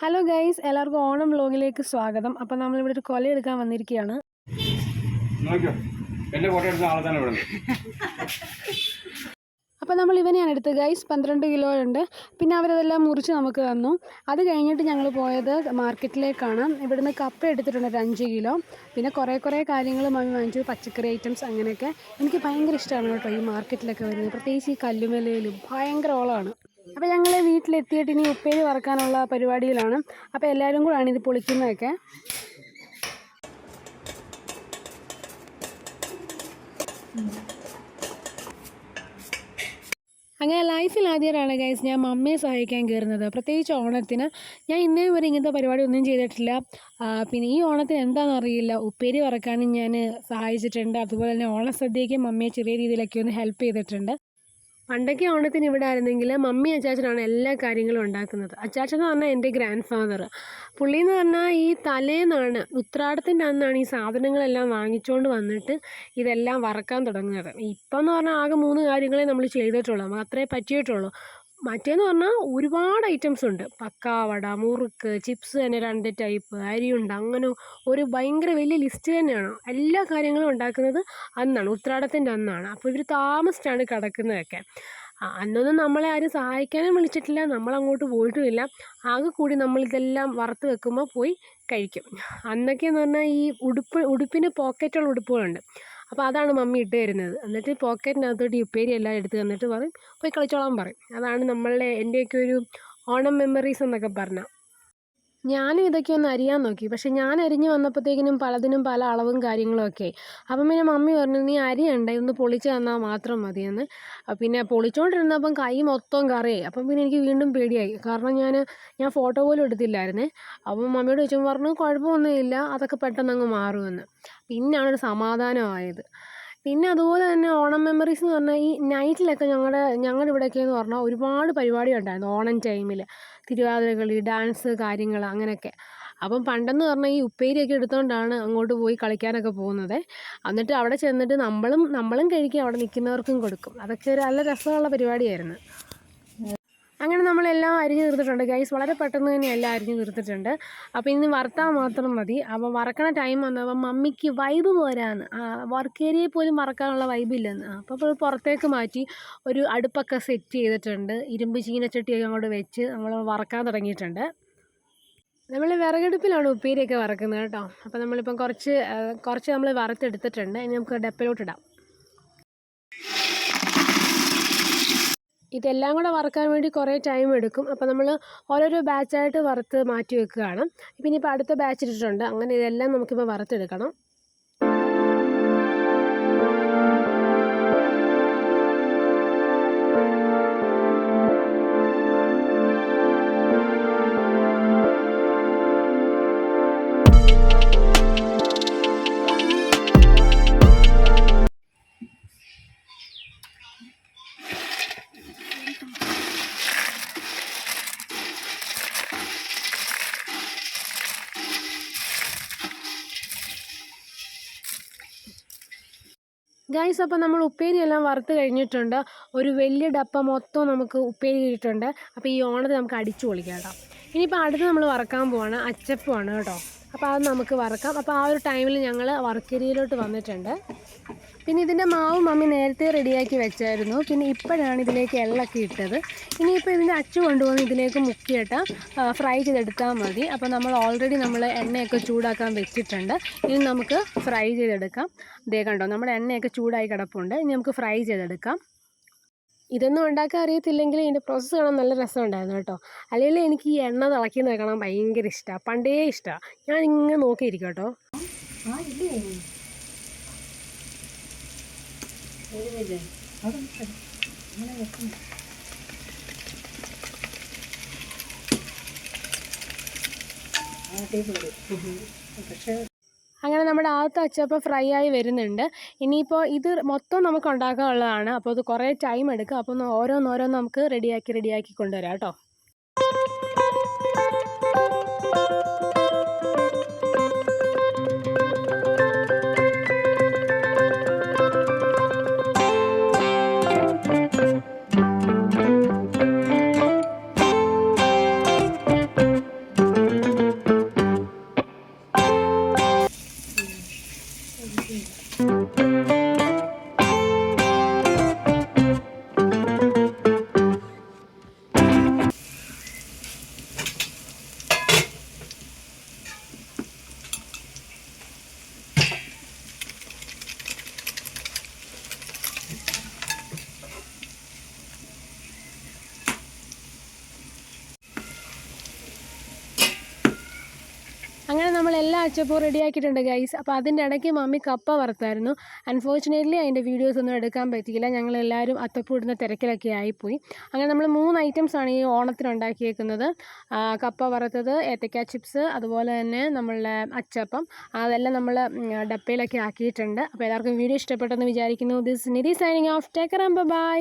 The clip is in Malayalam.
ഹലോ ഗൈസ് എല്ലാവർക്കും ഓണം വ്ലോഗിലേക്ക് സ്വാഗതം. അപ്പോൾ നമ്മളിവിടെ ഒരു കൊല എടുക്കാൻ വന്നിരിക്കുകയാണ്. അപ്പോൾ നമ്മൾ ഇവനെയാണ് എടുത്തത്. ഗൈസ് പന്ത്രണ്ട് കിലോ ഉണ്ട്. പിന്നെ അവരതെല്ലാം മുറിച്ച് നമുക്ക് തന്നു. അത് കഴിഞ്ഞിട്ട് ഞങ്ങൾ പോയത് മാർക്കറ്റിലേക്കാണ്. ഇവിടുന്ന് കപ്പ എടുത്തിട്ടുണ്ട് ഒരു അഞ്ച് കിലോ. പിന്നെ കുറേ കുറേ കാര്യങ്ങൾ മമ്മി വാങ്ങിച്ചു. പച്ചക്കറി ഐറ്റംസ് അങ്ങനെയൊക്കെ. എനിക്ക് ഭയങ്കര ഇഷ്ടമാണ് കേട്ടോ ഈ മാർക്കറ്റിലൊക്കെ വരുന്നത്. പ്രത്യേകിച്ച് ഈ കല്ലുമലയിലും ഭയങ്കര ഓളമാണ്. അപ്പോൾ ഞങ്ങൾ വീട്ടിലെത്തിയിട്ട് ഇനി ഉപ്പേരി വറക്കാനുള്ള പരിപാടിയിലാണ്. അപ്പോൾ എല്ലാവരും കൂടാണ് ഇത് പൊളിക്കുന്നതൊക്കെ. അങ്ങനെ ലൈഫിൽ ആദ്യമായിട്ടാണ് ഗൈസ് ഞാൻ മമ്മിയെ സഹായിക്കാൻ കയറുന്നത്. പ്രത്യേകിച്ച് ഓണത്തിന്. ഞാൻ ഇന്നേ വരെ ഇങ്ങനത്തെ പരിപാടി ഒന്നും ചെയ്തിട്ടില്ല. പിന്നെ ഈ ഓണത്തിന് എന്താണെന്ന് അറിയില്ല. ഉപ്പേരി വറക്കാനും ഞാൻ സഹായിച്ചിട്ടുണ്ട്. അതുപോലെ തന്നെ ഓണസദ്യയ്ക്ക് മമ്മിയെ ചെറിയ രീതിയിലൊക്കെ ഒന്ന് ഹെൽപ്പ് ചെയ്തിട്ടുണ്ട്. പണ്ടൊക്കെ ഓണത്തിന് ഇവിടെ ആയിരുന്നെങ്കിൽ മമ്മി അച്ചാച്ചനാണ് എല്ലാ കാര്യങ്ങളും ഉണ്ടാക്കുന്നത്. അച്ചാച്ചൻ എന്ന് പറഞ്ഞാൽ എന്റെ ഗ്രാൻഡ് ഫാദർ പുള്ളി എന്ന് പറഞ്ഞാൽ ഈ തലേന്നാണ് ഉത്രാടത്തിന്റെ അന്നാണ് ഈ സാധനങ്ങളെല്ലാം വാങ്ങിച്ചുകൊണ്ട് വന്നിട്ട് ഇതെല്ലാം വറക്കാൻ തുടങ്ങുന്നത്. ഇപ്പം എന്ന് പറഞ്ഞാൽ ആകെ മൂന്ന് കാര്യങ്ങളെ നമ്മൾ ചെയ്തിട്ടുള്ളൂ. അത്രേ പറ്റിയിട്ടുള്ളൂ. മറ്റേന്ന് പറഞ്ഞാൽ ഒരുപാട് ഐറ്റംസ് ഉണ്ട്. പക്കാവട മുറുക്ക് ചിപ്സ് തന്നെ രണ്ട് ടൈപ്പ് അരിയുണ്ട് അങ്ങനെ ഒരു ഭയങ്കര വലിയ ലിസ്റ്റ് തന്നെയാണ്. എല്ലാ കാര്യങ്ങളും ഉണ്ടാക്കുന്നത് അന്നാണ് ഉത്രാടത്തിന്റെ അന്നാണ്. അപ്പോൾ ഇവർ താമസിച്ചാണ് കിടക്കുന്നതൊക്കെ. അന്നൊന്നും നമ്മളെ ആരും സഹായിക്കാനും വിളിച്ചിട്ടില്ല നമ്മളങ്ങോട്ട് പോയിട്ടുമില്ല. ആകെ കൂടി നമ്മളിതെല്ലാം വറുത്ത് വെക്കുമ്പോൾ പോയി കഴിക്കും. അന്നൊക്കെയെന്ന് പറഞ്ഞാൽ ഈ ഉടുപ്പ് ഉടുപ്പിന് പോക്കറ്റുള്ള ഉടുപ്പുകളുണ്ട്. അപ്പോൾ അതാണ് മമ്മി ഇട്ട് തരുന്നത്. എന്നിട്ട് പോക്കറ്റിനകത്തോട്ട് ഉപ്പേരി എല്ലാം എടുത്ത് തന്നിട്ട് പറയും പോയി കളിച്ചോളാൻ പറയും. അതാണ് നമ്മളുടെ എന്റെയൊക്കെ ഒരു ഓണം മെമ്മറീസ് എന്നൊക്കെ പറഞ്ഞാൽ ഞാനും ഇതൊക്കെ ഒന്ന് അരിയാൻ നോക്കി. പക്ഷെ ഞാൻ അരിഞ്ഞ് വന്നപ്പോഴത്തേക്കിനും പലതിനും പല അളവും കാര്യങ്ങളൊക്കെ അപ്പം പിന്നെ മമ്മി പറഞ്ഞു നീ അരിയണ്ട ഇതൊന്ന് പൊളിച്ച് തന്നാൽ മാത്രം മതിയെന്ന് പിന്നെ പൊളിച്ചുകൊണ്ടിരുന്നപ്പം കൈ മൊത്തം കറിയായി. അപ്പം പിന്നെ എനിക്ക് വീണ്ടും പേടിയായി. കാരണം ഞാൻ ഞാൻ ഫോട്ടോ പോലും എടുത്തില്ലായിരുന്നേ. അപ്പം മമ്മിയോട് ചോദിച്ചപ്പോൾ പറഞ്ഞു കുഴപ്പമൊന്നുമില്ല. അതൊക്കെ പെട്ടെന്ന് അങ്ങ് മാറുമെന്ന്. പിന്നെയാണ് ഒരു സമാധാനമായത്. പിന്നെ അതുപോലെ തന്നെ ഓണം മെമ്മറീസ് എന്ന് പറഞ്ഞാൽ ഈ നൈറ്റിലൊക്കെ ഞങ്ങളുടെ ഞങ്ങളുടെ ഇവിടെയൊക്കെ എന്ന് പറഞ്ഞാൽ ഒരുപാട് പരിപാടി ഉണ്ടായിരുന്നു ഓണം ടൈമിൽ തിരുവാതിരകളി ഡാൻസ് കാര്യങ്ങൾ അങ്ങനെയൊക്കെ. അപ്പം പണ്ടെന്ന് പറഞ്ഞാൽ ഈ ഉപ്പേരിയൊക്കെ എടുത്തുകൊണ്ടാണ് അങ്ങോട്ട് പോയി കളിക്കാനൊക്കെ പോകുന്നത്. എന്നിട്ട് അവിടെ ചെന്നിട്ട് നമ്മളും നമ്മളും കഴിക്കും അവിടെ നിൽക്കുന്നവർക്കും കൊടുക്കും. അതൊക്കെ ഒരു നല്ല രസമുള്ള പരിപാടിയായിരുന്നു. അങ്ങനെ നമ്മളെല്ലാം അരിഞ്ഞു തീർത്തിട്ടുണ്ട്. ഗൈസ് വളരെ പെട്ടെന്ന് തന്നെ എല്ലാം അരിഞ്ഞു തീർത്തിട്ടുണ്ട്. അപ്പോൾ ഇനി വറുത്താൽ മാത്രം മതി. അപ്പോൾ വറക്കണ ടൈം വന്നപ്പോൾ മമ്മിക്ക് വൈബ് പോരാന്ന്. വർക്ക് ഏരിയയിൽ പോലും വറക്കാനുള്ള വൈബ് ഇല്ലെന്ന്. അപ്പോൾ പുറത്തേക്ക് മാറ്റി ഒരു അടുപ്പൊക്കെ സെറ്റ് ചെയ്തിട്ടുണ്ട്. ഇരുമ്പ് ചീനച്ചട്ടിയൊക്കെ അങ്ങോട്ട് വെച്ച് നമ്മൾ വറക്കാൻ തുടങ്ങിയിട്ടുണ്ട്. നമ്മൾ വിറകടുപ്പിലാണ് ഉപ്പേരിയൊക്കെ വറക്കുന്നത് കേട്ടോ. അപ്പോൾ നമ്മളിപ്പം കുറച്ച് കുറച്ച് നമ്മൾ വറുത്തെടുത്തിട്ടുണ്ട്. ഇനി നമുക്ക് ഡപ്പയിലോട്ടിടാം ഇതെല്ലാം കൂടെ വറുക്കാൻ വേണ്ടി കുറേ ടൈം എടുക്കും. അപ്പോൾ നമ്മൾ ഓരോരോ ബാച്ചായിട്ട് വറുത്ത് മാറ്റി വെക്കുകയാണ്. പിന്നെ ഇപ്പോൾ അടുത്ത ബാച്ച് ഇട്ടിട്ടുണ്ട്. അങ്ങനെ ഇതെല്ലാം നമുക്കിപ്പോൾ വറുത്തെടുക്കണം. ഗൈസ് അപ്പോൾ നമ്മൾ ഉപ്പേരി എല്ലാം വറുത്ത് കഴിഞ്ഞിട്ടുണ്ട്. ഒരു വലിയ ഡപ്പ മൊത്തം നമുക്ക് ഉപ്പേരി കിട്ടിയിട്ടുണ്ട് അപ്പോൾ ഈ ഓണത്തിന് നമുക്ക് അടിച്ചു പൊളിക്കാം കേട്ടോ. ഇനിയിപ്പോൾ അടുത്ത് നമ്മൾ വറക്കാൻ പോവാണ്. അച്ചപ്പമാണ് കേട്ടോ. അപ്പോൾ അത് നമുക്ക് വറക്കാം. അപ്പോൾ ആ ഒരു ടൈമിൽ ഞങ്ങൾ വർക്കരിയിലോട്ട് വന്നിട്ടുണ്ട്. പിന്നെ ഇതിന്റെ മാവ് മമ്മി നേരത്തെ റെഡിയാക്കി വെച്ചായിരുന്നു. പിന്നെ ഇപ്പോഴാണ് ഇതിലേക്ക് എള്ളൊക്കെ ഇട്ടത്. ഇനിയിപ്പോൾ ഇതിന്റെ അച്ചു കൊണ്ടുവന്ന് ഇതിലേക്ക് മുക്കിയിട്ട് ഫ്രൈ ചെയ്തെടുത്താൽ മതി. അപ്പോൾ നമ്മൾ ഓൾറെഡി നമ്മൾ എണ്ണയൊക്കെ ചൂടാക്കാൻ വെച്ചിട്ടുണ്ട്. ഇനി നമുക്ക് ഫ്രൈ ചെയ്തെടുക്കാം. ദേ കണ്ടോ നമ്മുടെ എണ്ണയൊക്കെ ചൂടായി കിടപ്പുണ്ട്. ഇനി നമുക്ക് ഫ്രൈ ചെയ്തെടുക്കാം. ഇതൊന്നും ഉണ്ടാക്കാൻ അറിയത്തില്ലെങ്കിൽ ഇതിന്റെ പ്രോസസ്സ് കാണാൻ നല്ല രസമുണ്ടായിരുന്നു കേട്ടോ. അല്ലെങ്കിൽ എനിക്ക് ഈ എണ്ണ തിളക്കി കാണാൻ ഭയങ്കര ഇഷ്ടമാണ് പണ്ടേ ഇഷ്ടമാണ് ഞാൻ ഇങ്ങനെ നോക്കിയിരിക്കും കേട്ടോ. അങ്ങനെ നമ്മുടെ ആദ്യത്തെ അച്ചപ്പം ഫ്രൈ ആയി വരുന്നുണ്ട്. ഇനിയിപ്പോൾ ഇത് മൊത്തം നമുക്ക് ഉണ്ടാക്കാനുള്ളതാണ്. അപ്പോൾ അത് കുറേ ടൈം എടുക്കും. അപ്പോൾ ഓരോന്നോരോന്ന് നമുക്ക് റെഡിയാക്കി റെഡിയാക്കി കൊണ്ടുവരാം കേട്ടോ. അച്ചപ്പോൾ റെഡിയാക്കിയിട്ടുണ്ട് ഗൈസ് അപ്പോൾ അതിന്റെ ഇടയ്ക്ക് മമ്മി കപ്പ വറുത്തായിരുന്നു. അൺഫോർച്ചുനേറ്റ്ലി അതിന്റെ വീഡിയോസ് ഒന്നും എടുക്കാൻ പറ്റിയില്ല. ഞങ്ങളെല്ലാവരും അത്തപ്പൂ ഇടുന്ന തിരക്കിലൊക്കെ ആയിപ്പോയി. അങ്ങനെ നമ്മൾ മൂന്ന് ഐറ്റംസാണ് ഈ ഓണത്തിന് ഉണ്ടാക്കിയേക്കുന്നത്. കപ്പ വറുത്തത് ഏത്തക്ക ചിപ്സ് അതുപോലെ തന്നെ നമ്മളുടെ അച്ചപ്പം. അതെല്ലാം നമ്മൾ ഡപ്പയിലൊക്കെ ആക്കിയിട്ടുണ്ട്. അപ്പോൾ എല്ലാവർക്കും വീഡിയോ ഇഷ്ടപ്പെട്ടെന്ന് വിചാരിക്കുന്നു. This Nidhi signing off take care bye